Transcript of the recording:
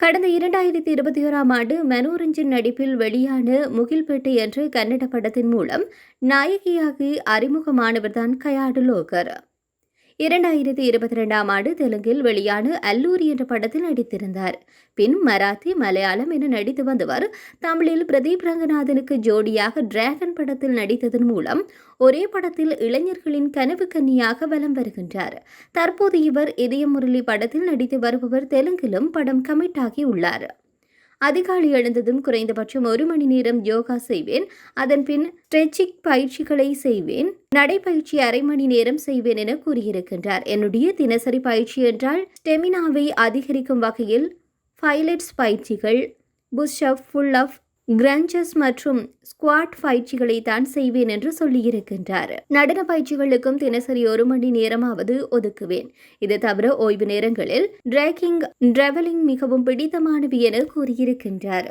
கடந்த இரண்டாயிரத்தி இருபத்தி ஓராம் ஆண்டு மனோரஞ்சன் நடிப்பில் வெளியான முகில்பேட்டை என்ற கன்னட படத்தின் மூலம் நாயகியாகி அறிமுகமானவர்தான் கயாடு லோகர். இரண்டாயிரத்தி இருபத்தி ரெண்டாம் ஆண்டு தெலுங்கில் வெளியான அல்லூரி என்ற படத்தில் நடித்திருந்தார். பின் மராத்தி மலையாளம் என நடித்து வந்தவர் தமிழில் பிரதீப் ரங்கநாதனுக்கு ஜோடியாக டிராகன் படத்தில் நடித்ததன் மூலம் ஒரே படத்தில் இளைஞர்களின் கனவு கன்னியாக வலம் வருகின்றார். தற்போது இவர் இதய முரளி படத்தில் நடித்து வருபவர் தெலுங்கிலும் படம் கமிட் ஆகியுள்ளார் உள்ளார். அதிகாலை எழுந்ததும் குறைந்தபட்சம் ஒரு மணி நேரம் யோகா செய்வேன். அதன் பின் ஸ்ட்ரெச்சிங் பயிற்சிகளை செய்வேன். நடைப்பயிற்சி அரை மணி நேரம் செய்வேன் என கூறியிருக்கின்றார். என்னுடைய தினசரி பயிற்சி என்றால் ஸ்டெமினாவை அதிகரிக்கும் வகையில் ஃபைலட்ஸ் பயிற்சிகள் push up pull up crunches மற்றும் ஸ்குவாட் பயிற்சிகளை தான் செய்வேன் என்று சொல்லியிருக்கின்றார். நடன பயிற்சிகளுக்கும் தினசரி ஒரு மணி நேரமாவது ஒதுக்குவேன். இது தவிர ஓய்வு நேரங்களில் டிராக்கிங் டிராவலிங் மிகவும் பிடித்தமானது என கூறியிருக்கின்றார்.